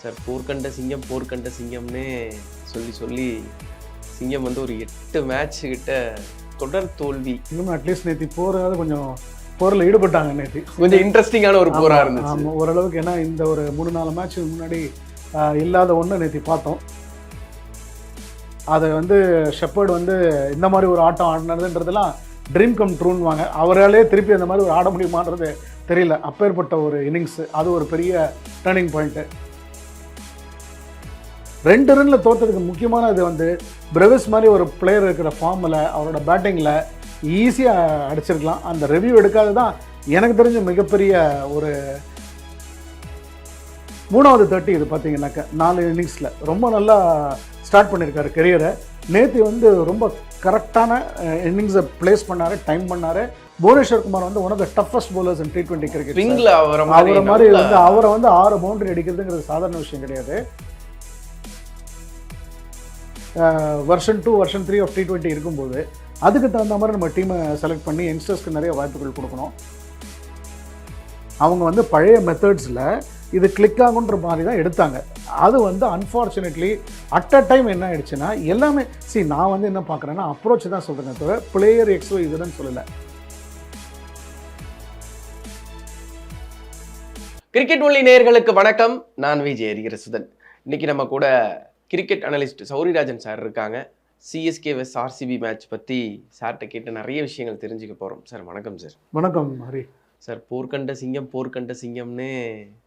Sir போர்க்கண்ட சிங்கம் போர்க்கண்ட சிங்கம்னே சொல்லி சொல்லி சிங்கம் வந்து ஒரு எட்டு மேட்ச் கிட்ட தொடர் தோல்வி. இன்னும் அட்லீஸ்ட் நேற்று போராது கொஞ்சம் போரில் ஈடுபட்டாங்க நேற்று கொஞ்சம் இன்ட்ரெஸ்டிங்கான ஒரு போரா இருந்துச்சு. ஆமாம் ஓரளவுக்கு ஏன்னா இந்த ஒரு மூணு நாலு மேட்ச் முன்னாடி இல்லாத ஒன்று நேற்று பார்த்தோம். அதை வந்து ஷெப்பர்டு வந்து இந்த மாதிரி ஒரு ஆட்டம் ஆடினதுன்றதெல்லாம் ட்ரீம் கம் ட்ரூன்வாங்க அவராலே திருப்பி அந்த மாதிரி ஒரு ஆட முடியுமான்றது தெரியல. அப்பேற்பட்ட ஒரு இன்னிங்ஸ் அது ஒரு பெரிய டேர்னிங் பாயிண்ட்டு ரெண்டு ரன்னில் தோத்ததுக்கு முக்கியமான இது வந்து பிரவிஸ் மாதிரி ஒரு பிளேயர் இருக்கிற ஃபார்மில் அவரோட பேட்டிங்கில் ஈஸியாக அடிச்சிருக்கலாம். அந்த ரிவ்யூ எடுக்காது தான் எனக்கு தெரிஞ்ச மிகப்பெரிய ஒரு மூணாவது தேர்ட்டி இது பார்த்தீங்கன்னாக்க நாலு இன்னிங்ஸில் ரொம்ப நல்லா ஸ்டார்ட் பண்ணியிருக்காரு கெரியரை நேற்று வந்து ரொம்ப கரெக்டான இன்னிங்ஸை ப்ளேஸ் பண்ணார் டைம் பண்ணார். புவனேஸ்வர் குமார் வந்து one of the toughest bowlers in T twenty cricket அவரை மாதிரி வந்து அவரை வந்து ஆறு பவுண்டரி அடிக்கிறதுங்கிறது சாதாரண விஷயம் கிடையாது. வருஷன் டூ வருஷன் த்ரீ ஆஃப் டி டுவெண்ட்டி இருக்கும்போது அதுக்கு தகுந்த மாதிரி நம்ம டீமை செலக்ட் பண்ணி யங்ஸ்டர்ஸ்க்கு நிறைய வாய்ப்புகள் கொடுக்கணும். அவங்க வந்து பழைய மெத்தட்ஸில் இது கிளிக் ஆகுன்ற மாதிரி தான் எடுத்தாங்க. அது வந்து அன்ஃபார்ச்சுனேட்லி அட் அ டைம் என்ன ஆயிடுச்சுன்னா எல்லாமே சரி நான் வந்து என்ன பார்க்குறேன்னா அப்ரோச் தான் சொல்கிறேன் தவிர பிளேயர் எக்ஸோ இதுன்னு சொல்லலை. கிரிக்கெட் ஒன்லி நேயர்களுக்கு வணக்கம். நான் விஜய் ஹரிகரசுதன் இன்னைக்கு நம்ம கூட கிரிக்கெட் அனலிஸ்ட் சௌரிராஜன் சார் இருக்காங்க. சிஎஸ்கே வெஸ் ஆர்சிபி மேட்ச் பற்றி சார்கிட்ட கேட்டு நிறைய விஷயங்கள் தெரிஞ்சுக்க போகிறோம் சார் வணக்கம் சார் வணக்கம் ஹரி. சார் போர்க்கண்ட சிங்கம் போர்க்கண்ட சிங்கம்னே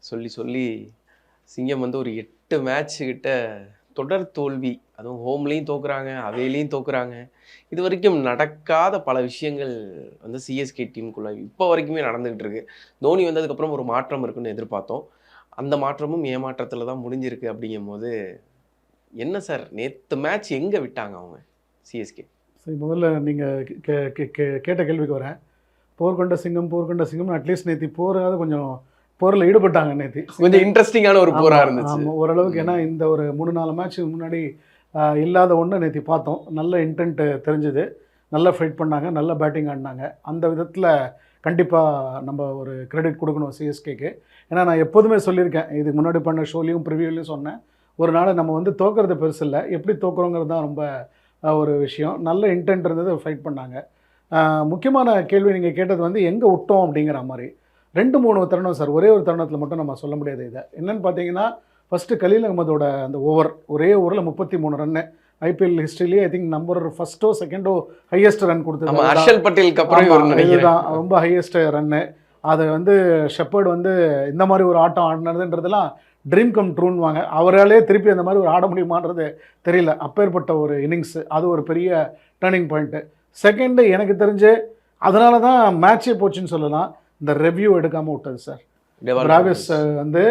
சொல்லி சொல்லி சிங்கம் வந்து ஒரு எட்டு மேட்ச் கிட்ட தொடர் தோல்வி. அதுவும் ஹோம்லேயும் தோக்குறாங்க அவையிலையும் தோக்குறாங்க. இது வரைக்கும் நடக்காத பல விஷயங்கள் வந்து சிஎஸ்கே டீமுக்குள்ள இப்போ வரைக்குமே நடந்துகிட்டு இருக்கு. தோனி வந்ததுக்கப்புறம் ஒரு மாற்றம் இருக்குன்னு எதிர்பார்த்தோம். அந்த மாற்றமும் ஏமாற்றத்தில் தான் முடிஞ்சிருக்கு அப்படிங்கும்போது என்ன சார்? நேற்று மேட்ச் எங்கே விட்டாங்க அவங்க? சிஎஸ்கே சரி முதல்ல நீங்கள் கேட்ட கேள்விக்கு வரேன். போர்க்கொண்ட சிங்கம் போர்க்கொண்ட சிங்கம் அட்லீஸ்ட் நேற்று போராது கொஞ்சம் போரில் ஈடுபட்டாங்க நேற்று கொஞ்சம் இன்ட்ரெஸ்டிங்கான ஒரு போரா ஆமா, இருந்துச்சு. ஓரளவுக்கு. ஏன்னா இந்த ஒரு மூணு நாலு மேட்ச் முன்னாடி இல்லாத ஒன்று நேற்று பார்த்தோம். நல்ல இன்டென்ட் தெரிஞ்சுது. நல்லா ஃபைட் பண்ணாங்க நல்ல பேட்டிங் ஆடினாங்க. அந்த விதத்தில் கண்டிப்பாக நம்ம ஒரு கிரெடிட் கொடுக்கணும் சிஎஸ்கேக்கு ஏன்னா நான் எப்போதுமே சொல்லியிருக்கேன். இதுக்கு முன்னாடி பண்ண ஷோலையும் ப்ரிவியூலையும் சொன்னேன். ஒரு நாள் நம்ம வந்து தோக்கிறது பெருசு இல்லை. எப்படி தோக்குறோங்கிறது தான் ரொம்ப ஒரு விஷயம். நல்ல இன்டென்ட் இருந்தது ஃபைட் பண்ணாங்க. முக்கியமான கேள்வி நீங்கள் கேட்டது வந்து எங்கே விட்டோம் அப்படிங்கிற மாதிரி. ரெண்டு மூணு தருணம் சார். ஒரே ஒரு தருணத்தில் மட்டும் நம்ம சொல்ல முடியாது இதை. என்னன்னு பார்த்தீங்கன்னா ஃபஸ்ட்டு கலீல் அகமதோட அந்த ஓவர் ஒரே ஓவரில் முப்பத்தி மூணு ரன்னு ஐபிஎல் ஹிஸ்ட்ரியிலேயே ஐ திங்க் நம்பர் ஃபஸ்ட்டோ செகண்டோ ஹையஸ்ட் ரன் கொடுத்தது ஹர்ஷல் பட்டேலுக்கு அப்புறம் இதுதான். ரொம்ப ஹையஸ்ட் ரன்னு அதை வந்து ஷெப்பர்டு வந்து இந்த மாதிரி ஒரு ஆட்டம் ஆடினதுன்றதெல்லாம் ட்ரீம் கம் ட்ரூன்வாங்க அவராலே திருப்பி அந்த மாதிரி ஒரு ஆட முடியுமான்றது தெரியல. அப்பேற்பட்ட ஒரு இன்னிங்ஸ் அது ஒரு பெரிய டேர்னிங் பாயிண்ட்டு செகண்டு எனக்கு தெரிஞ்சு அதனால தான் மேட்சே போச்சுன்னு சொல்லலாம். இந்த ரெவ்யூ எடுக்காமல் விட்டது சார் டிராவிஸ் வந்து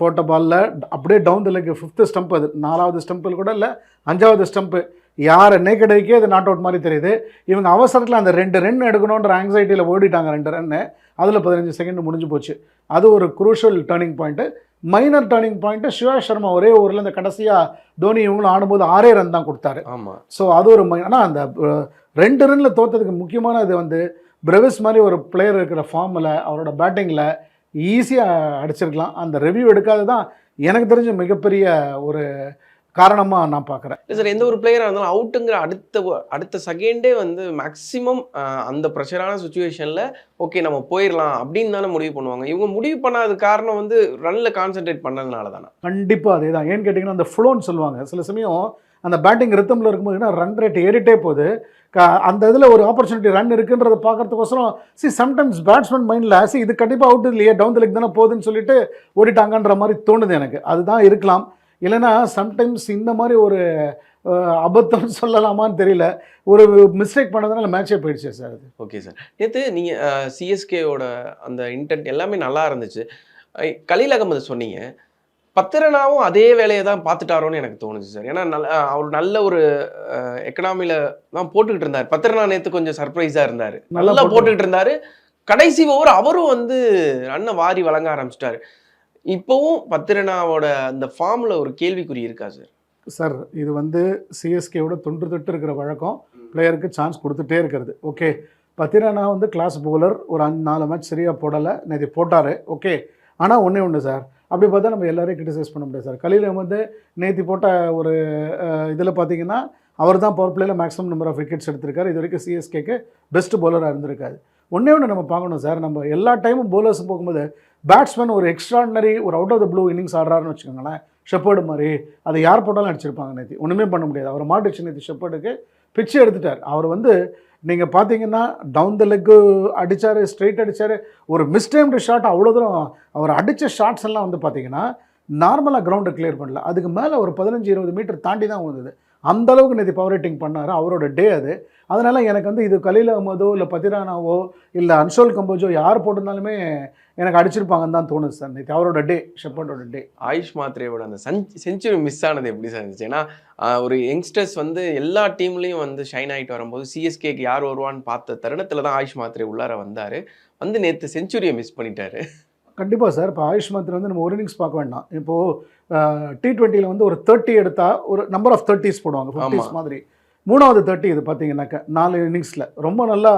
போட்ட பாலில் அப்படியே down the leg fifth stump அது. நாலாவது ஸ்டம்பில் கூட இல்லை அஞ்சாவது ஸ்டம்ப்பு யார் நேக்கடைக்கே அது நாட் அவுட் மாதிரி தெரியுது. இவங்க அவசரத்தில் அந்த ரெண்டு ரன் எடுக்கணுன்ற ஆங்ஸைட்டியில் ஓடிட்டாங்க ரெண்டு ரன்னு அதில் பதினஞ்சு செகண்ட் முடிஞ்சு போச்சு. அது ஒரு crucial turning point minor turning point Shiva Sharma ஒரே ஓவரில் இந்த கடைசியாக தோனி இவங்களும் ஆடும்போது ஆறே ரன் தான் கொடுத்தாரு. ஆமா. ஸோ அது ஒரு மை ஆனால் அந்த ரெண்டு ரன்னில் தோத்ததுக்கு முக்கியமான இது வந்து பிரவிஸ் மாதிரி ஒரு பிளேயர் இருக்கிற ஃபார்மில் அவரோட பேட்டிங்கில் ஈஸியாக அடிச்சிருக்கலாம். அந்த ரிவ்யூ எடுக்காது தான் எனக்கு தெரிஞ்ச மிகப்பெரிய ஒரு காரணமாக நான் பார்க்குறேன். இல்ல சார் எந்த ஒரு பிளேயரா இருந்தாலும் அவுட்டுங்கிற அடுத்த அடுத்த செகண்டே வந்து மேக்ஸிமம் அந்த ப்ரெஷரான சுச்சுவேஷன்ல ஓகே நம்ம போயிடலாம் அப்படின்னு தானே முடிவு பண்ணுவாங்க. இவங்க முடிவு பண்ணாத காரணம் வந்து ரன்ல கான்சென்ட்ரேட் பண்ணதுனால தானே. கண்டிப்பாக அதே தான் ஏன்னு கேட்டிங்கன்னா அந்த ஃப்ளோன்னு சொல்லுவாங்க. சில சமயம் அந்த பேட்டிங் ரித்தமில் இருக்கும்போது ரன் ரேட் ஏறிட்டே போகுது. க- அந்த இதில் ஒரு ஆப்பர்ச்சுனிட்டி ரன் இருக்குன்றத பார்க்கறதுக்கோசரம் சி சம்டைம்ஸ் பேட்ஸ்மேன் மைண்டில் சி இது கண்டிப்பாக அவுட் இல்லையே டவுன் த லெக் தானே போகுதுன்னு சொல்லிட்டு ஓடிட்டாங்கன்ற மாதிரி தோணுது எனக்கு. அதுதான் இருக்கலாம். இல்லைன்னா சம்டைம்ஸ் இந்த மாதிரி ஒரு அபத்தம் சொல்லலாமான்னு தெரியல. ஒரு மிஸ்டேக் பண்ணதுனால மேட்சே போயிடுச்சு சார் அது. ஓகே சார் நேற்று நீங்கள் சிஎஸ்கேவோட அந்த இன்டென்ட் எல்லாமே நல்லா இருந்துச்சு. கலீல் அகமது சொன்னீங்க. பத்திரனாவும் அதே வேலையை தான் பார்த்துட்டாரோன்னு எனக்கு தோணுச்சு சார் ஏன்னா நல்ல அவர் நல்ல ஒரு எக்கனாமியில் தான் போட்டுக்கிட்டு இருந்தார். பத்திரனா நேற்று கொஞ்சம் சர்ப்ரைஸாக இருந்தார். நல்லா நல்லா போட்டு- போட்டுக்கிட்டு இருந்தாரு. கடைசி ஓவர் அவரும் வந்து ரன்னை வாரி வழங்க ஆரம்பிச்சிட்டாரு. இப்போவும் பத்திரனாவோட அந்த ஃபார்மில் ஒரு கேள்விக்குறி இருக்கா சார் சார் இது வந்து சிஎஸ்கேவோட தொன்று தொட்டு இருக்கிற வழக்கம். பிளேயருக்கு சான்ஸ் கொடுத்துட்டே இருக்கிறது. ஓகே பத்திரனா வந்து கிளாஸ் பவுலர் ஒரு அஞ்சு நாலு மேட்ச் சரியாக போடலை. நேற்று போட்டார். ஓகே ஆனால் ஒன்றே ஒன்று சார் அப்படி பார்த்தா நம்ம எல்லாரையும் கிரிட்டிசைஸ் பண்ண முடியாது சார் கலீல் அஹமது நேத்தி போட்ட ஒரு இதில் பார்த்தீங்கன்னா அவர் தான் பவர் பிளேயில் மேக்ஸிமம் நம்பர் ஆஃப் விக்கெட்ஸ் எடுத்திருக்காரு. இது வரைக்கும் சிஎஸ்கேக்கு பெஸ்ட் பவுலராக இருந்திருக்காது ஒன்றே ஒன்று நம்ம பார்க்கணும் சார் நம்ம எல்லா டைமும் bowlers போகும்போது பேட்ஸ்மேன் ஒரு எக்ஸ்ட்ராடினரி ஒரு out of the blue innings ஆடுறாருன்னு வச்சுக்கோங்களேன். ஷெப்பர்டு மாதிரி. அதை யார் போட்டாலும் அடிச்சிருப்பாங்க நேற்று ஒன்றுமே பண்ண முடியாது. அவர் மாட்டுச்சு நேற்று ஷெப்பர்டுக்கு பிச்சு எடுத்துட்டார். அவர் வந்து நீங்கள் பார்த்தீங்கன்னா டவுன் த லெக்கு அடித்தார் ஸ்ட்ரெயிட் அடித்தார் ஒரு மிஸ்டைம்டு ஷாட் அவ்வளோ தூரம் அவர் அடித்த ஷாட்ஸ் எல்லாம் வந்து பார்த்தீங்கன்னா நார்மலாக கிரவுண்டை கிளியர் பண்ணல. அதுக்கு மேலே ஒரு பதினஞ்சு இருபது மீட்டர் தாண்டி தான் வந்தது. அந்த அளவுக்கு நேற்று பவர் ரேட்டிங் பண்ணார். அவரோட டே அது. அதனால் எனக்கு வந்து இது கலீல் அகமதோ இல்லை பத்திரானாவோ இல்லை அன்சோல் கம்போஜோ யார் போட்டிருந்தாலுமே எனக்கு அடிச்சிருப்பாங்கன்னு தான் தோணுது சார். நேற்று அவரோட டே ஷெப்பர்டோட டே ஆயுஷ் மாத்ரேவோட அந்த செஞ்சுரி மிஸ் ஆனது எப்படி சார் இருந்துச்சு? ஏன்னா ஒரு யங்ஸ்டர்ஸ் வந்து எல்லா டீம்லேயும் வந்து ஷைன் ஆகிட்டு வரும்போது சிஎஸ்கேக்கு யார் வருவான்னு பார்த்த தருணத்தில் தான் ஆயுஷ் மாத்ரே உள்ளார வந்தார். வந்து நேற்று செஞ்சுரியை மிஸ் பண்ணிட்டாரு. கண்டிப்பாக சார். இப்போ ஆயுஷ் மாத்திரை வந்து நம்ம ஒரு இன்னிங்ஸ் பார்க்க வேண்டாம். இப்போது டி டுவெண்ட்டியில் வந்து ஒரு தேர்ட்டி எடுத்தால் ஒரு நம்பர் ஆஃப் தேர்ட்டிஸ் போடுவாங்க ஃபிஃப்டிஸ். மாதிரி. மூணாவது தேர்ட்டி இது பார்த்தீங்கன்னாக்கா நாலு இன்னிங்ஸில் ரொம்ப நல்லா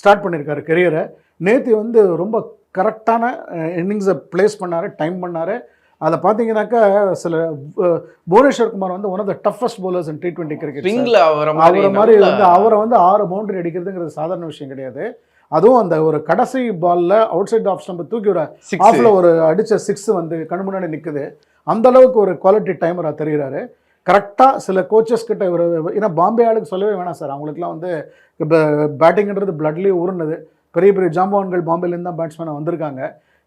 ஸ்டார்ட் பண்ணியிருக்காரு கெரியரை நேற்று வந்து ரொம்ப கரெக்டான இன்னிங்ஸை ப்ளேஸ் பண்ணார் டைம் பண்ணார். அதை பார்த்தீங்கன்னாக்கா சில புவனேஸ்வர் குமார் வந்து one of the toughest bowlers in T twenty cricket அவரை மாதிரி வந்து அவரை வந்து ஆறு பவுண்டரி அடிக்கிறதுங்கிறது சாதாரண விஷயம் கிடையாது. அதுவும் அந்த ஒரு கடைசி பால்ல அவுட் சைட் ஆஃப் ஸ்டம்பை தூக்கி ஒரு six. ஆஃப்ல ஒரு அடிச்ச சிக்ஸ் வந்து கண்ணு முன்னாடி நிக்குது. அந்த அளவுக்கு ஒரு குவாலிட்டி டைமரா தெரிகிறாரு கரெக்டாக சில கோச்சஸ் கிட்ட இவர் ஏன்னா பாம்பே ஆளுக்கு சொல்லவே வேணாம் சார் அவங்களுக்குலாம் வந்து இப்போ பேட்டிங்ன்றது பிளட்லேயே ஊறுனது. பெரிய பெரிய ஜாம்பவான்கள் பாம்பேலேருந்து தான் பேட்ஸ்மேனாக வந்திருக்காங்க.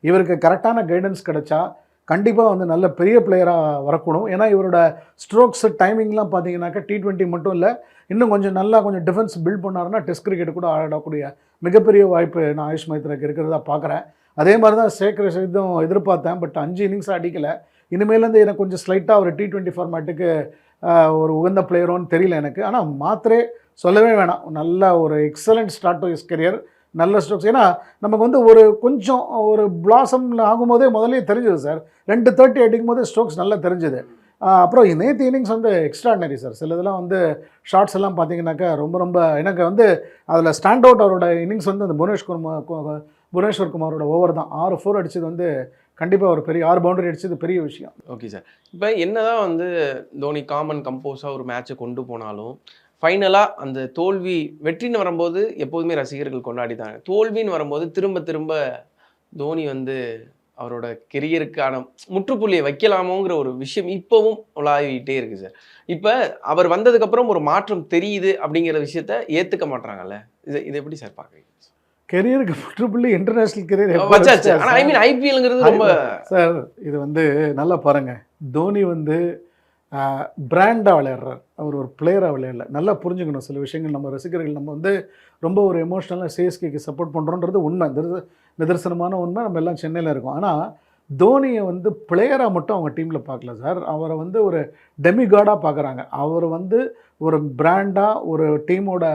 இவருக்கு கரெக்டான கைடன்ஸ் கிடைச்சா கண்டிப்பாக வந்து நல்ல பெரிய பிளேயராக வரக்கூடும். ஏன்னா இவரோட ஸ்ட்ரோக்ஸ் டைமிங்லாம் பார்த்தீங்கன்னாக்கா டி ட்வெண்ட்டி மட்டும் இல்லை இன்னும் கொஞ்சம் நல்லா கொஞ்சம் டிஃபென்ஸ் பில்ட் பண்ணாருன்னா டெஸ்ட் கிரிக்கெட் கூட ஆடக்கூடிய மிகப்பெரிய வாய்ப்பு நான் ஆயுஷ் மைத்ராக்கு இருக்கிறதா பார்க்குறேன். அதே மாதிரி தான் சேகர் இதுவும் எதிர்பார்த்தேன் பட் அஞ்சு இன்னிங்ஸ் அடிக்கலை. இனிமேலேருந்து எனக்கு கொஞ்சம் ஸ்லைட்டாக ஒரு டி டுவெண்ட்டி ஃபார்மேட்டுக்கு ஒரு உகந்த பிளேயரோன்னு தெரியல எனக்கு. ஆனால் மாத்திரே சொல்லவே வேணாம். நல்ல ஒரு excellent start to his career நல்ல ஸ்ட்ரோக்ஸ் ஏன்னா நமக்கு வந்து ஒரு கொஞ்சம் ஒரு பிளாசமில் ஆகும்போதே முதல்ல தெரிஞ்சது சார். ரெண்டு தேர்ட்டி அடிக்கும் போதே ஸ்ட்ரோக்ஸ் நல்லா தெரிஞ்சது. அப்புறம் நேற்று இன்னிங்ஸ் வந்து எக்ஸ்ட்ராடினரி சார். சில இதெல்லாம் வந்து ஷார்ட்ஸ் எல்லாம் பார்த்தீங்கன்னாக்கா ரொம்ப ரொம்ப எனக்கு வந்து அதில் ஸ்டாண்ட் அவுட் அவரோட இன்னிங்ஸ் வந்து அந்த புவனேஷ் குமார் புவனேஸ்வர் குமாரோட ஓவர் தான். ஆறு ஃபோர் அடிச்சது வந்து கண்டிப்பாக ஒரு பெரிய ஆறு பவுண்டரி அடிச்சது பெரிய விஷயம். ஓகே சார் இப்போ என்னதான் வந்து தோனி காமன் கம்போஸாக ஒரு மேட்ச்சை கொண்டு போனாலும் ஃபைனலாக அந்த தோல்வி வெற்றின்னு வரும்போது எப்போதுமே ரசிகர்கள் கொண்டாடிதாங்க தோல்வின்னு வரும்போது திரும்ப திரும்ப தோனி வந்து அவரோட கெரியருக்கான முற்றுப்புள்ளியை வைக்கலாமோங்கிற ஒரு விஷயம் இப்போவும் உலாவிட்டே இருக்கு சார் இப்போ அவர் வந்ததுக்கப்புறம் ஒரு மாற்றம் தெரியுது அப்படிங்கிற விஷயத்த ஏற்றுக்க மாட்றாங்கல்ல? இது இது எப்படி சார் பார்க்குறீங்க? கெரியருக்கு முற்றுப்புள்ளி இன்டர்நேஷனல் கெரியர் ஐ மீன் ஐபிஎல்ங்கிறது ரொம்ப சார் இது வந்து நல்லா பாருங்க. தோனி வந்து பிராண்டாக விளையாடுறார். அவர் ஒரு பிளேயராக விளையாடல. நல்லா புரிஞ்சுக்கணும். சில விஷயங்கள் நம்ம ரசிகர்கள் நம்ம வந்து ரொம்ப ஒரு எமோஷ்னலாக சிஎஸ்கேக்கு சப்போர்ட் பண்ணுறோன்றது உண்மை. நிதர்சனமான உண்மை நம்ம எல்லாம் சென்னையில் இருக்கோம். ஆனால் தோனியை வந்து பிளேயராக மட்டும் அவங்க டீமில் பார்க்கல சார். அவரை வந்து ஒரு டெமிகாடாக பார்க்குறாங்க. அவர் வந்து ஒரு பிராண்டாக ஒரு டீமோட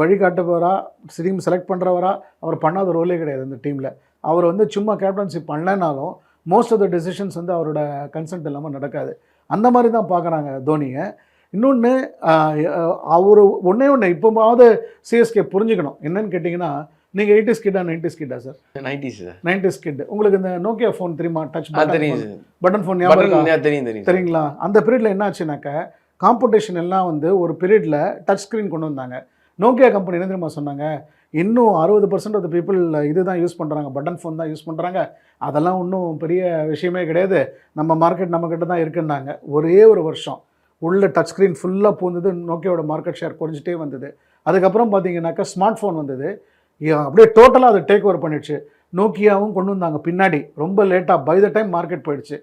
வழிகாட்டுபவராக டீம் செலக்ட் பண்ணுறவராக அவர் பண்ணாத ரோலே கிடையாது இந்த டீமில் அவர் வந்து சும்மா கேப்டன்ஷிப் பண்ணலனாலும் மோஸ்ட் ஆஃப் த டெசிஷன்ஸ் வந்து அவரோட கன்சென்ட் இல்லாமல் நடக்காது. அந்த மாதிரி தான் பார்க்குறாங்க தோனியை. இன்னொன்று அவர் ஒன்றே ஒன்று இப்போவாவது சிஎஸ்கே புரிஞ்சுக்கணும். என்னன்னு கேட்டிங்கன்னா நீங்கள் எயிட்டிஸ் கிட்டா நைன்டிஸ் கிட்டா sir? Nineties sir. Nineties kid உங்களுக்கு இந்த நோக்கியா ஃபோன் தெரியுமா? டச் தெரியும் பட்டன் ஃபோன் தெரியும் தெரியும் சார். சரிங்களா அந்த பீரியடில் என்ன ஆச்சுனாக்கா காம்படிஷன் எல்லாம் வந்து ஒரு பீரியடில் டச் ஸ்க்ரீன் கொண்டு வந்தாங்க. நோக்கியா கம்பெனி என்ன தெரியுமா சொன்னாங்க? இன்னும் அறுபது பர்சன்ட் ஆஃப் பீப்புள் இதுதான் யூஸ் பண்ணுறாங்க பட்டன் ஃபோன் தான் யூஸ் பண்ணுறாங்க அதெல்லாம் ஒன்றும் பெரிய விஷயமே கிடையாது. நம்ம மார்க்கெட் நம்மக்கிட்ட தான் இருக்குன்னாங்க. ஒரே ஒரு வருஷம் உள்ள டச் ஸ்க்ரீன் ஃபுல்லாக பூந்தது நோக்கியோட மார்க்கெட் ஷேர் குறைஞ்சிட்டே வந்தது. அதுக்கப்புறம் பார்த்தீங்கன்னாக்கா ஸ்மார்ட் ஃபோன் வந்தது. அப்படியே டோட்டலாக அதை டேக் ஓவர் பண்ணிடுச்சு. நோக்கியாவும் கொண்டு வந்தாங்க. பின்னாடி ரொம்ப லேட்டாக பை த டைம் மார்க்கெட் போயிடுச்சு.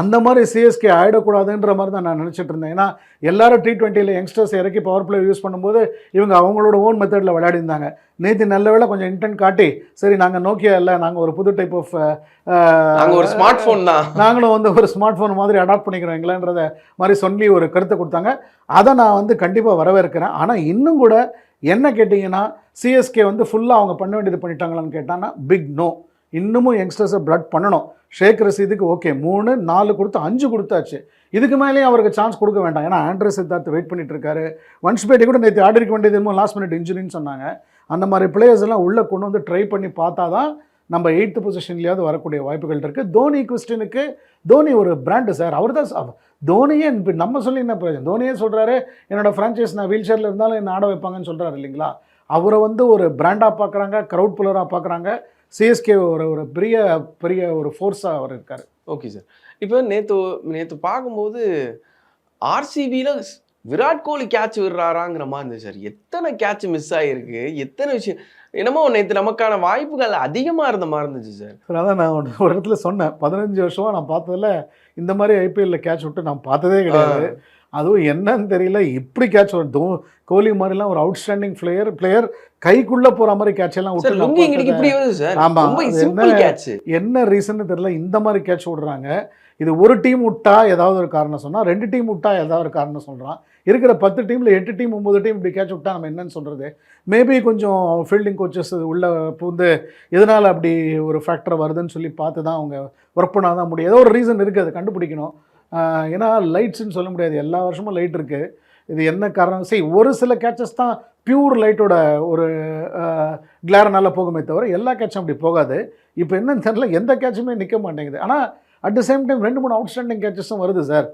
அந்த மாதிரி சிஎஸ்கே ஆயிடக்கூடாதுன்ற மாதிரி தான் நான் நினச்சிட்டு இருந்தேன். ஏன்னா எல்லாரும் டி டுவெண்ட்டியில் யங்ஸ்டர்ஸ் இறக்கி பவர் பிளே யூஸ் பண்ணும்போது இவங்க அவங்களோட ஓன் மெத்தடில் விளையாடிருந்தாங்க நேற்று நல்ல வேளை கொஞ்சம் இன்டென்ட் காட்டி சரி நாங்கள் நோக்கியா இல்லை நாங்கள் ஒரு புது டைப் ஆஃப் ஒரு ஸ்மார்ட் ஃபோன் தான். நாங்களும் வந்து ஒரு ஸ்மார்ட் ஃபோன் மாதிரி அடாப்ட் பண்ணிக்கிறோம் எங்களன்றத மாதிரி சொல்லி ஒரு கருத்தை கொடுத்தாங்க. அதை நான் வந்து கண்டிப்பாக வரவேற்கிறேன். ஆனால் இன்னும் கூட என்ன கேட்டிங்கன்னா சிஎஸ்கே வந்து ஃபுல்லாக அவங்க பண்ண வேண்டியது பண்ணிட்டாங்களான்னு கேட்டாங்கன்னா பிக் நோ இன்னமும் யங்ஸ்டர்ஸை பிளட் பண்ணணும். ஷேக் ரசீதுக்கு ஓகே மூணு நாலு கொடுத்து அஞ்சு கொடுத்தாச்சு. இதுக்கு மேலேயும் அவருக்கு சான்ஸ் கொடுக்க வேண்டாம். ஏன்னா ஆண்ட்ரே சித்தார்த் வெயிட் பண்ணிட்டு இருக்காரு வன்ஸ்பேட்டி கூட நேற்று ஆடி இருக்க வேண்டியது என்னமோ லாஸ்ட் மினிட் இன்ஜுரின்னு சொன்னாங்க. அந்த மாதிரி பிளேயர்ஸ் எல்லாம் உள்ளே கொண்டு வந்து ட்ரை பண்ணி பார்த்தா தான் நம்ம எயித்து பொசிஷன்லேயாவது வரக்கூடிய வாய்ப்புகள் இருக்குது தோனி கொஸ்டினுக்கு தோனி ஒரு பிராண்டு சார் அவர் தான் தோனியே இப்போ நம்ம சொல்லி என்ன பிரயோஜனம்? தோனியே சொல்கிறாரு என்னோட ஃப்ரான்ச்சைஸ் நான் வீல் சேரில் இருந்தாலும் என்ன ஆட வைப்பாங்கன்னு சொல்கிறாரு இல்லைங்களா? அவரை வந்து ஒரு பிராண்டாக பார்க்குறாங்க க்ரௌட் புல்லராக பார்க்குறாங்க. சிஎஸ்கே ஒரு ஒரு பெரிய பெரிய ஒரு ஃபோர்ஸாக அவர் இருக்கார். ஓகே சார் இப்போ நேற்று நேற்று பார்க்கும்போது ஆர்சிபியில் விராட் கோலி கேட்ச் விடுறாராங்கிற மாதிரி இருந்துச்சு சார் எத்தனை கேட்ச் மிஸ் ஆகிருக்கு எத்தனை விஷயம் என்னமோ நேற்று நமக்கான வாய்ப்புகள் அதிகமாக இருந்த மாதிரி இருந்துச்சு சார் சார் அதான் நான் ஒரு இடத்துல சொன்னேன். பதினஞ்சு வருஷமாக நான் பார்த்ததில் இந்த மாதிரி ஐபிஎல்ல கேட்ச் விட்டு நான் பார்த்ததே கிடையாது. அதுவும் என்னன்னு தெரியல. இப்படி கேட்ச் வரும். தோ கோலி மாதிரிலாம் ஒரு அவுட்ஸ்டாண்டிங் பிளேயர் பிளேயர் கைக்குள்ளே போகிற மாதிரி கேட்ச் எல்லாம் விட்டு நான் லுங்கி இங்கிட்டு பார்த்தது- இப்படி வருது சார் ஆமா, ரொம்ப அது சிம்பிள் என்ன- கேட்ச் என்ன ரீசன்னு தெரியல. இந்த மாதிரி கேட்ச் விடுறாங்க. இது ஒரு டீம் விட்டா ஏதாவது ஒரு காரணம் சொன்னால் ரெண்டு டீம் விட்டா ஏதாவது ஒரு காரணம் சொல்கிறான் இருக்கிற பத்து டீமில் எட்டு டீம் ஒம்பது டீம் இப்படி கேட்ச் விட்டா நம்ம என்னன்னு சொல்கிறது மேபி கொஞ்சம் ஃபீல்டிங் கோச்சஸ் உள்ள பூந்து எதனால் அப்படி ஒரு ஃபேக்டர் வருதுன்னு சொல்லி பார்த்து தான் அவங்க ஒர்க் பண்ணால் தான் முடியும். ஏதோ ஒரு ரீசன் இருக்குது அதை கண்டுபிடிக்கணும். ஏன்னா லைட்ஸ்ன்னு சொல்ல முடியாது. எல்லா வருஷமும் லைட் இருக்குது இது என்ன காரணம்? சரி ஒரு சில கேட்சஸ் தான் பியூர் லைட்டோட ஒரு கிளாரனால போகுமே தவிர எல்லா கேட்சும் அப்படி போகாது. இப்போ என்னன்னு தெரியல எந்த கேட்சுமே நிற்க மாட்டேங்குது. ஆனால் அட் த சேம் டைம் ரெண்டு மூணு அவுட்ஸ்டாண்டிங் கேட்சஸும் வருது சார்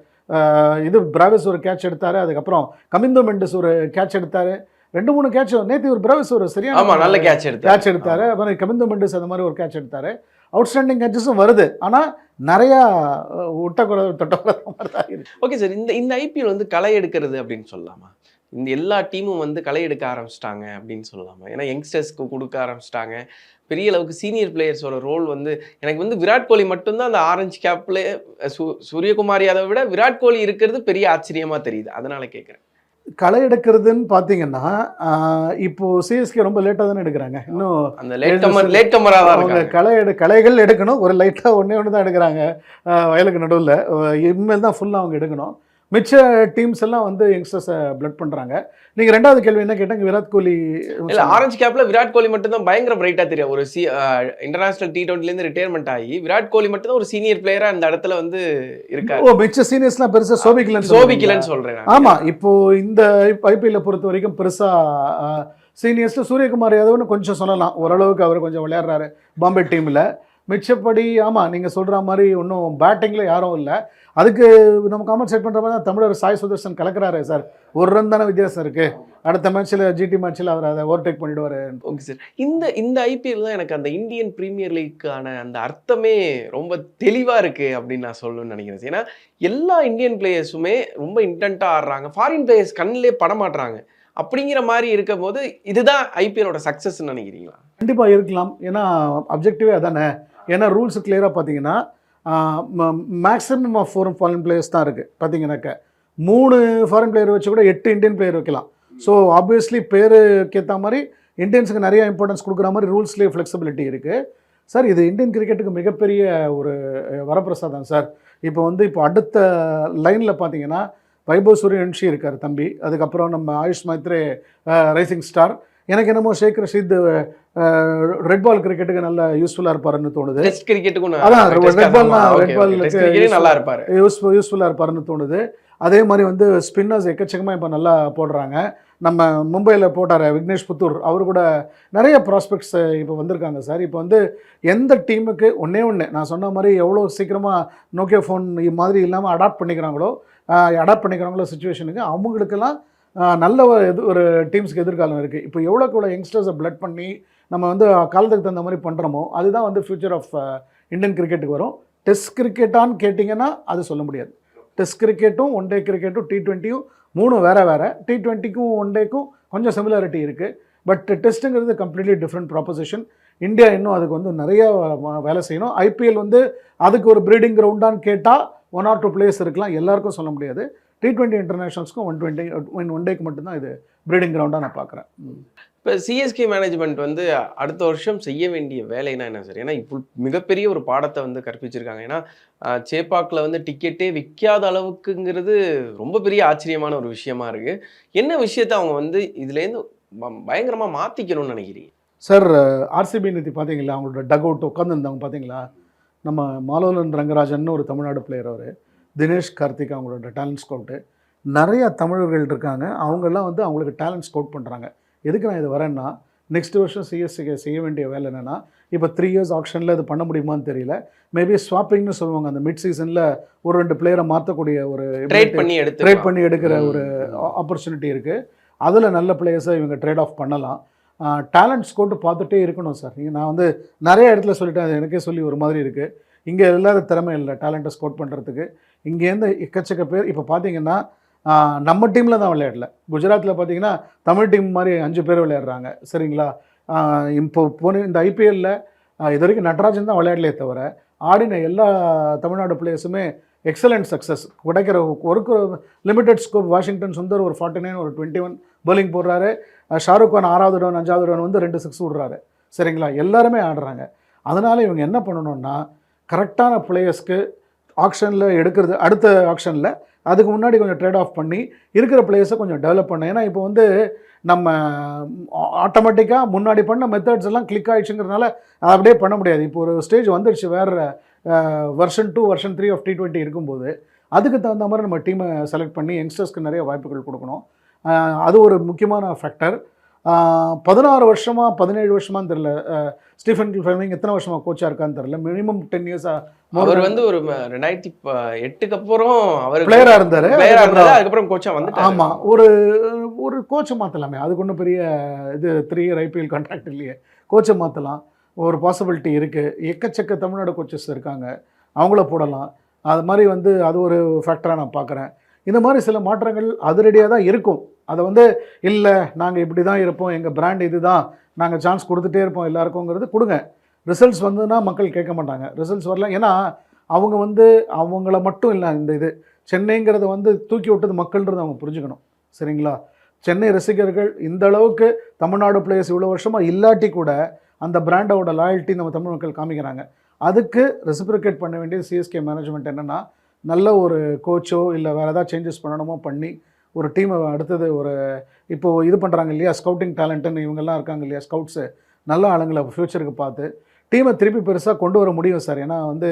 இது பிராவிஸ் ஒரு கேட்ச் எடுத்தார் அதுக்கப்புறம் கமிந்தோ மெண்டஸ் ஒரு கேட்ச் எடுத்தார். ரெண்டு மூணு கேட்ச் நேற்று ஒரு பிராவிஸ் ஒரு சரியான நல்ல கேட்ச் எடுத்து கேட்ச் எடுத்தார். அப்புறம் கமிந்தோ மெண்டஸ் அந்த மாதிரி ஒரு கேட்ச் எடுத்தார். அவுட்ஸ்டாண்டிங் கேட்சஸும் வருது. ஆனால் நிறையா ஒட்டக்கூட தொட்டக்குறை ஓகே சார் இந்த இந்த ஐபிஎல் வந்து களை எடுக்கிறது அப்படின்னு சொல்லலாமா இந்த எல்லா டீமும் வந்து களை எடுக்க ஆரம்பிச்சிட்டாங்க அப்படின்னு சொல்லலாமா ஏன்னா யங்ஸ்டர்ஸ்க்கு கொடுக்க ஆரம்பிச்சிட்டாங்க. பெரிய அளவுக்கு சீனியர் பிளேயர்ஸோட ரோல் வந்து எனக்கு வந்து விராட் கோலி மட்டும்தான் அந்த ஆரஞ்சு கேப்ல சூரியகுமார் யாதவை விட விராட் கோலி இருக்கிறது பெரிய ஆச்சரியமாக தெரியுது. அதனால் கேட்குறேன் களை எடுக்கிறதுன்னு பார்த்தீங்கன்னா இப்போ சிஎஸ்கே ரொம்ப லேட்டாக தானே எடுக்கிறாங்க. இன்னும் அந்த லேட் அவங்க களை எடு களைகள் எடுக்கணும். ஒரு லைட்டாக ஒன்றே ஒன்று தான் எடுக்கிறாங்க. வயலுக்கு நடுவில். இனிமேல் தான் ஃபுல்லாக அவங்க எடுக்கணும். மிச்ச டீம்ஸ் எல்லாம் வந்து யங்ஸ்டர்ஸை பிளட் பண்ணுறாங்க நீங்கள் ரெண்டாவது கேள்வி என்ன கேட்டாங்க? விராட் கோலி இல்ல ஆரஞ்சு கேப்ல விராட் கோலி மட்டும் தான் பயங்கர பிரைட்டா தெரியும். ஒரு சி இன்டர்நேஷனல் டி டுவெண்ட்டில இருந்து ரிட்டையர்மெண்ட் ஆகி விராட் கோலி மட்டும் தான் ஒரு சீனியர் பிளேயரா அந்த இடத்துல வந்து இருக்காரு. ஓ மிச்ச சீனியர்ஸ்லாம் பெருசாக சோபிக்கலன்னு சோபிக்கலன்னு சொல்றேன் நான். ஆமா இப்போ இந்த ஐபிஎல்ல பொறுத்த வரைக்கும் பெருசா சீனியர்ஸ்ல சூரியகுமார் யாதவ்னு கொஞ்சம் சொல்லலாம். ஓரளவுக்கு அவர் கொஞ்சம் விளையாடுறாரு. பாம்பே டீம்ல மிச்சப்படி ஆமா நீங்க சொல்ற மாதிரி ஒன்றும் பேட்டிங்ல யாரும் இல்லை. அதுக்கு நம்ம காமெண்ட் செட் பண்ற மாதிரி தான் தமிழர் சாய் சுதர்சன் கலக்குறாரு சார். ஒரு ரன் தானே வித்தியாசம் இருக்கு. அடுத்த மேட்ச்ல ஜிடி மேட்ச்ல அவர் அதை ஓவர்டேக் பண்ணிடுவாரு. Okay sir. இந்த இந்த ஐபிஎல் தான் எனக்கு அந்த இந்தியன் பிரீமியர் லீக்கான அந்த அர்த்தமே ரொம்ப தெளிவா இருக்கு அப்படின்னு நான் சொல்லணும்னு நினைக்கிறேன் ஏன்னா எல்லா இந்தியன் பிளேயர்ஸுமே ரொம்ப இன்டென்ட்டாக ஆடுறாங்க. ஃபாரின் பிளேயர்ஸ் கண்ணிலே படமாட்டுறாங்க அப்படிங்கிற மாதிரி இருக்கும் போது இதுதான் ஐபிஎலோட சக்ஸஸ் நினைக்கிறீங்களா? கண்டிப்பா இருக்கலாம். ஏன்னா அப்ஜெக்டிவே அதானே. ஏன்னா ரூல்ஸ் கிளியராக பார்த்தீங்கன்னா maximum of four foreign players தான் இருக்குது பார்த்தீங்கன்னாக்க மூணு ஃபாரின் பிளேயர் வச்சு கூட எட்டு இந்தியன் பிளேயர் வைக்கலாம். ஸோ ஆப்வியஸ்லி பேருக்கு ஏற்ற மாதிரி இந்தியன்ஸுக்கு நிறைய இம்பார்ட்டன்ஸ் கொடுக்குற மாதிரி ரூல்ஸ்லேயே ஃப்ளெக்சிபிலிட்டி இருக்குது சார் இது இந்தியன் கிரிக்கெட்டுக்கு மிகப்பெரிய ஒரு வரப்பிரசாதம் சார் இப்போ வந்து இப்போ அடுத்த லைனில் பார்த்தீங்கன்னா வைபவ் சூரியவன்ஷி இருக்கார் தம்பி. அதுக்கப்புறம் நம்ம ஆயுஷ் மைத்ரே ரைசிங் ஸ்டார் எனக்கு என்னமோ ஷேக் ரஷீத் ரெட் பால் கிரிக்கெட்டுக்கு நல்ல யூஸ்ஃபுல்லாக இருப்பாருன்னு தோணுது. டெஸ்ட் கிரிக்கெட்டுக்கும் அதான், ball டெஸ்ட் க்கு கிரிக்கெட்டே நல்லா இருப்பாரு. யூஸ் யூஸ்ஃபுல்லாக இருப்பாருன்னு தோணுது. அதே மாதிரி வந்து ஸ்பின்னர்ஸ் எக்கச்சக்கமாக இப்போ நல்லா போடுறாங்க. நம்ம மும்பையில் போட்டார் விக்னேஷ் புத்தூர். அவர் கூட நிறைய ப்ராஸ்பெக்ட்ஸ் இப்போ வந்திருக்காங்க சார். இப்போ வந்து எந்த டீமுக்கு ஒன்றே ஒன்று நான் சொன்ன மாதிரி எவ்வளோ சீக்கிரமாக நோக்கியோ ஃபோன் மாதிரி இல்லாமல் அடாப்ட் பண்ணிக்கிறாங்களோ அடாப்ட் பண்ணிக்கிறாங்களோ சுச்சுவேஷனுக்கு அவங்களுக்கெல்லாம் நல்ல ஒரு எது ஒரு டீம்ஸ்க்கு எதிர்காலம் இருக்குது இப்போ எவ்வளோக்கு எவ்வளோ யங்ஸ்டர்ஸை பிளட் பண்ணி நம்ம வந்து காலத்துக்கு தகுந்த மாதிரி பண்ணுறோமோ அதுதான் வந்து ஃபியூச்சர் ஆஃப் இந்தியன் கிரிக்கெட்டுக்கு வரும். டெஸ்ட் கிரிக்கெட்டான்னு கேட்டிங்கன்னா அது சொல்ல முடியாது. டெஸ்ட் கிரிக்கெட்டும் ஒன் டே கிரிக்கெட்டும் டி ட்வெண்ட்டியும் மூணும் வேறு வேறு. டி ட்வெண்ட்டிக்கும் ஒன் டேக்கும் கொஞ்சம் சிமிலாரிட்டி இருக்குது பட் டெஸ்ட்டுங்கிறது கம்ப்ளீட்லி டிஃப்ரெண்ட் ப்ராப்போசிஷன் இந்தியா இன்னும் அதுக்கு வந்து நிறைய வேலை செய்யணும். ஐபிஎல் வந்து அதுக்கு ஒரு ப்ரீடிங் கிரவுண்டான்னு கேட்டால் ஒன் ஆர் டூ பிளேயர்ஸ் இருக்கலாம். எல்லாருக்கும் சொல்ல முடியாது. டி டுவெண்ட்டி இன்டர்நேஷனல்ஸ்க்கும் ஒன் டுவெண்ட்டி ஒன் டேக்கு மட்டும்தான் இது ப்ரீடிங் கிரவுண்டாக நான் பார்க்குறேன். இப்போ சிஎஸ்கே மேனேஜ்மெண்ட் வந்து அடுத்த வருஷம் செய்ய வேண்டிய வேலைனா என்ன சார் ஏன்னா இப்போ மிகப்பெரிய ஒரு பாடத்தை வந்து கற்பிச்சிருக்காங்க. ஏன்னா சேப்பாக்கில் வந்து டிக்கெட்டே விற்காத அளவுக்குங்கிறது ரொம்ப பெரிய ஆச்சரியமான ஒரு விஷயமா இருக்கு. என்ன விஷயத்த அவங்க வந்து இதுலேருந்து ப- பயங்கரமா மாத்திக்கணும்னு நினைக்கிறீங்க? சார் ஆர்சிபி நேற்று பார்த்தீங்களா அவங்களோட டக் அவுட் உட்காந்துருந்தாங்க பார்த்தீங்களா நம்ம மாலோலன் ரங்கராஜன் ஒரு தமிழ்நாடு பிளேயர் அவர். தினேஷ் கார்த்திக் அவங்களோட டேலண்ட் ஸ்கவுட்டு நிறைய தமிழர்கள் இருக்காங்க. அவங்கெல்லாம் வந்து அவங்களுக்கு டேலண்ட் ஸ்கவுட் பண்ணுறாங்க எதுக்கு நான் இது வரேன்னா நெக்ஸ்ட் வருஷம் சிஎஸ்சிக்கு செய்ய வேண்டிய வேலை என்னென்னா இப்போ த்ரீ இயர்ஸ் ஆப்ஷனில் இது பண்ண முடியுமான்னு தெரியல. மேபி ஸ்வாப்பிங்னு சொல்லுவாங்க. அந்த மிட் சீசனில் ஒரு ரெண்டு பிளேயரை மாற்றக்கூடிய ஒரு ட்ரேட் பண்ணி எடுத்து ட்ரேட் பண்ணி எடுக்கிற ஒரு ஆப்பர்ச்சுனிட்டி இருக்குது அதில் நல்ல பிளேயர்ஸை இவங்க ட்ரேட் ஆஃப் பண்ணலாம். டேலண்ட் ஸ்கோட்டு பார்த்துட்டே இருக்கணும் சார் நீங்கள் நான் வந்து நிறைய இடத்துல சொல்லிட்டேன். அது எனக்கே சொல்லி ஒரு மாதிரி இருக்குது இங்கே இல்லாத திறமை இல்லை. டேலண்ட்டை ஸ்கோட் பண்ணுறதுக்கு இங்கேருந்து எக்கச்சக்க பேர் இப்போ பார்த்தீங்கன்னா நம்ம டீமில் தான் விளையாடல. குஜராத்தில் பார்த்தீங்கன்னா தமிழ் டீம் மாதிரி அஞ்சு பேர் விளையாடுறாங்க. சரிங்களா? இப்போ போன இந்த ஐபிஎல்லில் இது வரைக்கும் நடராஜன் தான் விளையாடலே தவிர ஆடின எல்லா தமிழ்நாடு பிளேயர்ஸுமே எக்ஸலண்ட் சக்ஸஸ் கிடைக்கிற ஒரு லிமிடெட் ஸ்கோப் வாஷிங்டன் சுந்தர் ஒரு ஃபார்ட்டி நைன் ஒரு டுவெண்ட்டி ஒன் பவுலிங் போடுறாரு ஷாருக் கான் ஆறாவது டவுன் அஞ்சாவது டவுன் வந்து ரெண்டு சிக்ஸ் விடுறாரு. சரிங்களா? எல்லாருமே ஆடுறாங்க. அதனால் இவங்க என்ன பண்ணணும்னா கரெக்டான பிளேயர்ஸ்க்கு ஆக்ஷனில் எடுக்கிறது அடுத்த ஆக்ஷனில் அதுக்கு முன்னாடி கொஞ்சம் ட்ரேட் ஆஃப் பண்ணி இருக்கிற பிளேஸை கொஞ்சம் டெவலப் பண்ணேன் ஏன்னா இப்போ வந்து நம்ம ஆட்டோமேட்டிக்காக முன்னாடி பண்ண மெத்தட்ஸ் எல்லாம் கிளிக் ஆகிடுச்சுங்கிறதுனால அதை அப்படியே பண்ண முடியாது. இப்போ ஒரு ஸ்டேஜ் வந்துடுச்சு வேறு version two version three of T twenty இருக்கும்போது அதுக்கு தகுந்த மாதிரி நம்ம டீமை செலக்ட் பண்ணி யங்ஸ்டர்ஸ்க்கு நிறைய வாய்ப்புகள் கொடுக்கணும். அது ஒரு முக்கியமான ஃபேக்டர் பதினாறு வருஷமா பதினேழு வருஷமான்னு தெரில ஸ்டீஃபன் ஃபெர்மிங் எத்தனை வருஷமா கோச்சாக இருக்கான்னு தெரில மினிமம் டென் இயர்ஸாக அவர் வந்து ஒரு ரெண்டாயிரத்தி எட்டுக்கு அப்புறம் அவர் பிளேயராக இருந்தார். பிளேயரா இருந்தாரு. அதுக்கப்புறம் கோச்சா வந்துட்டாரு. ஆமாம் ஒரு ஒரு கோச்சை மாற்றலாமே அதுக்கு ஒன்றும் பெரிய இது த்ரீ இயர் ஐபிஎல் கான்ட்ராக்ட் இல்லையே. கோச்சை மாற்றலாம் ஒரு பாசிபிலிட்டி இருக்குது எக்கச்சக்க தமிழ்நாடு கோச்சஸ் இருக்காங்க. அவங்கள போடலாம். அது மாதிரி வந்து அது ஒரு ஃபேக்டராக நான் பார்க்குறேன். இந்த மாதிரி சில மாற்றங்கள் அதிரடியாக தான் இருக்கும். அதை வந்து இல்லை நாங்கள் இப்படி தான் இருப்போம். எங்கள் பிராண்ட் இது தான் நாங்கள் சான்ஸ் கொடுத்துட்டே இருப்போம் எல்லாருக்குங்கிறது கொடுங்க. ரிசல்ட்ஸ் வந்ததுன்னா மக்கள் கேட்க மாட்டாங்க. ரிசல்ட்ஸ் வரல. ஏன்னா அவங்க வந்து அவங்கள மட்டும் இல்லை இந்த இது. சென்னைங்கிறத வந்து தூக்கி விட்டது மக்கள்ன்றது அவங்க புரிஞ்சுக்கணும். சரிங்களா? சென்னை ரசிகர்கள் இந்த அளவுக்கு தமிழ்நாடு பிளேயர்ஸ் இவ்வளோ வருஷமாக இல்லாட்டி கூட அந்த பிராண்டோட லாயல்ட்டி நம்ம தமிழ் மக்கள் காமிக்கிறாங்க. அதுக்கு ரெசிப்ரிகேட் பண்ண வேண்டியது சிஎஸ்கே மேனேஜ்மெண்ட் என்னென்னா நல்ல ஒரு கோச்சோ இல்லை வேறு ஏதாவது சேஞ்சஸ் பண்ணணுமோ பண்ணி ஒரு டீமை அடுத்தது ஒரு இப்போ இது பண்ணுறாங்க இல்லையா ஸ்கவுட்டிங் டேலண்ட்டுன்னு இவங்கெல்லாம் இருக்காங்க இல்லையா ஸ்கவுட்ஸு நல்ல ஆளுங்களை ஃப்யூச்சருக்கு பார்த்து டீமை திருப்பி பெருசாக கொண்டு வர முடியும் சார் ஏன்னா வந்து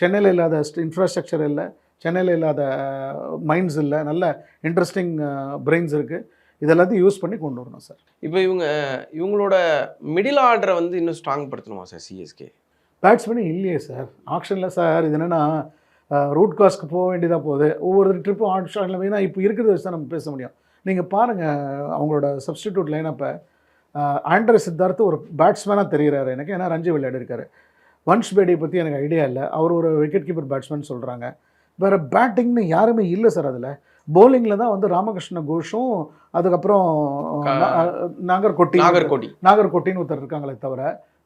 சென்னையில் இல்லாத இன்ஃப்ராஸ்ட்ரக்சர் இல்லை சென்னையில் இல்லாத மைண்ட்ஸ் இல்லை நல்ல இன்ட்ரெஸ்டிங் பிரெயின்ஸ் இருக்குது இதெல்லாத்தையும் யூஸ் பண்ணி கொண்டு வரணும் சார் இப்போ இவங்க இவங்களோட மிடில் ஆர்டரை வந்து இன்னும் ஸ்ட்ராங் படுத்தணுமா சார் சிஎஸ்கே பேட்ஸ்மேனே இல்லையே சார் ஆக்ஷனில் சார் இது என்னென்னா ரூட் காஸ்க்கு போக வேண்டியதாக போகுது. ஒவ்வொரு ட்ரிப்பும் ஆக்ஷனில் வேணா இப்போ இருக்கிறத வச்சு தான் நம்ம பேச முடியும். நீங்கள் பாருங்கள் அவங்களோட சப்ஸ்டிடியூட் லைனப்பை ஆண்ட்ரே சித்தார்த் ஒரு பேட்ஸ்மேனாக தெரிகிறாரு எனக்கு. ஏன்னா ரஞ்சி விளையாடி இருக்காரு வன்ஷ் பேடியை பற்றி எனக்கு ஐடியா இல்லை. அவர் ஒரு விக்கெட் கீப்பர் பேட்ஸ்மேன் சொல்கிறாங்க வேறு பேட்டிங்னு யாருமே இல்லை சார் அதில். பவுலிங்கில் தான் வந்து ராமகிருஷ்ண கோஷும் அதுக்கப்புறம் நாகர்கோட்டி நாகர்கோட்டி. நாகர்கோட்டின்னு ஒருத்தர் இருக்காங்களே தவிர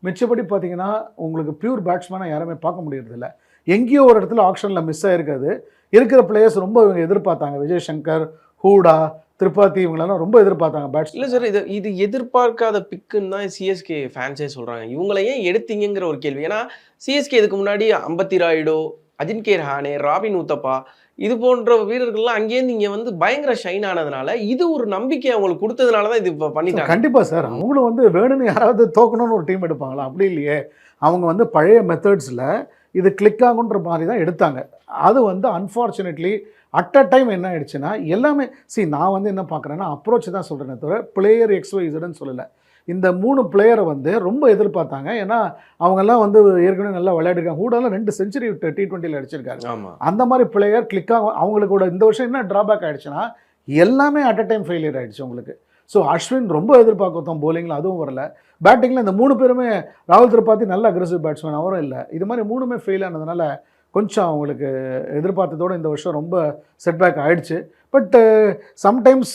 மிச்சப்படி பார்த்தீங்கன்னா உங்களுக்கு பியூர் பேட்ஸ்மேனாக யாருமே பார்க்க முடியறதில்ல. எங்கேயோ ஒரு இடத்துல ஆக்ஷனில் மிஸ் ஆயிருக்காது. இருக்கிற பிளேயர்ஸ் ரொம்ப இவங்க எதிர்பார்த்தாங்க. விஜய் சங்கர் ஹூடா திரிபாதி இவங்களெல்லாம் ரொம்ப எதிர்பார்த்தாங்க. பேட்ஸ் இல்ல சார் இது இது எதிர்பார்க்காத பிக்குன்னு தான் சிஎஸ்கே ஃபேன்ஸே சொல்றாங்க. இவங்களை ஏன் எடுத்தீங்கங்கிற ஒரு கேள்வி. ஏன்னா சிஎஸ்கே இதுக்கு முன்னாடி அம்பத்தி ராயுடோ அஜின்கே ரஹானே ராபின் ஊத்தப்பா இது போன்ற வீரர்கள்லாம் அங்கேயிருந்து இங்க வந்து பயங்கர ஷைன் ஆனதுனால இது ஒரு நம்பிக்கை அவங்களுக்கு கொடுத்ததுனால தான் இது இப்ப பண்ணிட்டாங்க. கண்டிப்பாக சார் அவங்களும் வந்து வேணும்னு யாராவது தோக்கணும்னு ஒரு டீம் எடுப்பாங்களா? அப்படி இல்லையே. அவங்க வந்து பழைய மெத்தட்ஸில் இது கிளிக் ஆகுன்ற மாதிரி தான் எடுத்தாங்க. அது வந்து அன்ஃபார்ச்சுனேட்லி அட் அ டைம் என்ன ஆயிடுச்சுன்னா எல்லாமே see நான் வந்து என்ன பார்க்குறேன்னா அப்ரோச் தான் சொல்கிறேனே தவிர பிளேயர் எக்ஸ்வைஸ்டுன்னு சொல்லலை. இந்த மூணு பிளேயரை வந்து ரொம்ப எதிர்பார்த்தாங்க. ஏன்னா அவங்கெல்லாம் வந்து ஏற்கனவே நல்லா விளையாடிருக்காங்க. ஹூடாலாம் ரெண்டு செஞ்சுரி டி டுவெண்ட்டியில் அடிச்சிருக்காரு. அந்த மாதிரி பிளேயர் கிளிக் ஆகும். அவங்களுக்கு கூட இந்த வருஷம் என்ன ட்ராபேக் ஆயிடுச்சுன்னா எல்லாமே அட் அ டைம் ஃபெயிலியர் ஆயிடுச்சு உங்களுக்கு ஸோ அஸ்வின் ரொம்ப எதிர்பார்க்கத்தோம் bowlingல அதுவும் வரல. பேட்டிங்கில் இந்த மூணு பேருமே ராகுல் திரிபாதி நல்ல அக்ரெசிவ் பேட்ஸ்மேன் அவரும் இல்லை. இது மாதிரி மூணுமே ஃபெயில் ஆனதுனால கொஞ்சம் அவங்களுக்கு எதிர்பார்த்ததோட இந்த வருஷம் ரொம்ப செட்பேக் ஆயிடுச்சு. பட் சம்டைம்ஸ்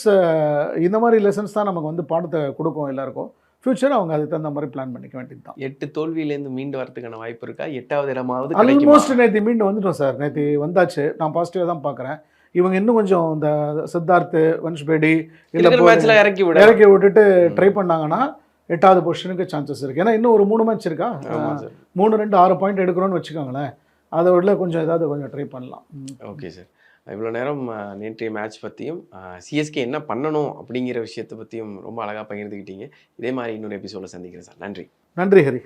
இந்த மாதிரி லெசன்ஸ் தான் நமக்கு வந்து பாடத்தை கொடுக்கும் எல்லாருக்கும். ஃப்யூச்சர் அவங்க அதுக்கு தகுந்த மாதிரி பிளான் பண்ணிக்க வேண்டியது தான் எட்டு தோல்வியிலேருந்து மீண்டு வரதுக்கான வாய்ப்பு இருக்கா? எட்டாவது இடமாவது ஆல்மோஸ்ட் நேற்று மீண்டும் வந்துட்டோம் சார். நேற்று வந்தாச்சு. நான் பாசிட்டிவாக தான் பார்க்குறேன். இவங்க இன்னும் கொஞ்சம் இந்த சித்தார்த் வன்ஷ் பேடி இருக்கிற இல்லை இறக்கி விட. இறக்கி விட்டுட்டு ட்ரை பண்ணாங்கன்னா எட்டாவது பொசிஷனுக்கு சான்சஸ் இருக்குது ஏன்னா இன்னும் ஒரு மூணு மேட்ச் இருக்கா? மூணு ரெண்டு ஆறு பாயிண்ட் எடுக்கிறோன்னு வச்சுக்கோங்களேன். அதை விட கொஞ்சம் ஏதாவது கொஞ்சம் ட்ரை பண்ணலாம். ஓகே சார் இவ்வளோ நேரம் நேற்றைய மேட்ச் பற்றியும் சிஎஸ்கே என்ன பண்ணணும் அப்படிங்கிற விஷயத்தை பற்றியும் ரொம்ப அழகாக பகிர்ந்துக்கிட்டீங்க இதே மாதிரி இன்னொரு எபிசோட சந்திக்கிறேன் சார் நன்றி. நன்றி ஹரி.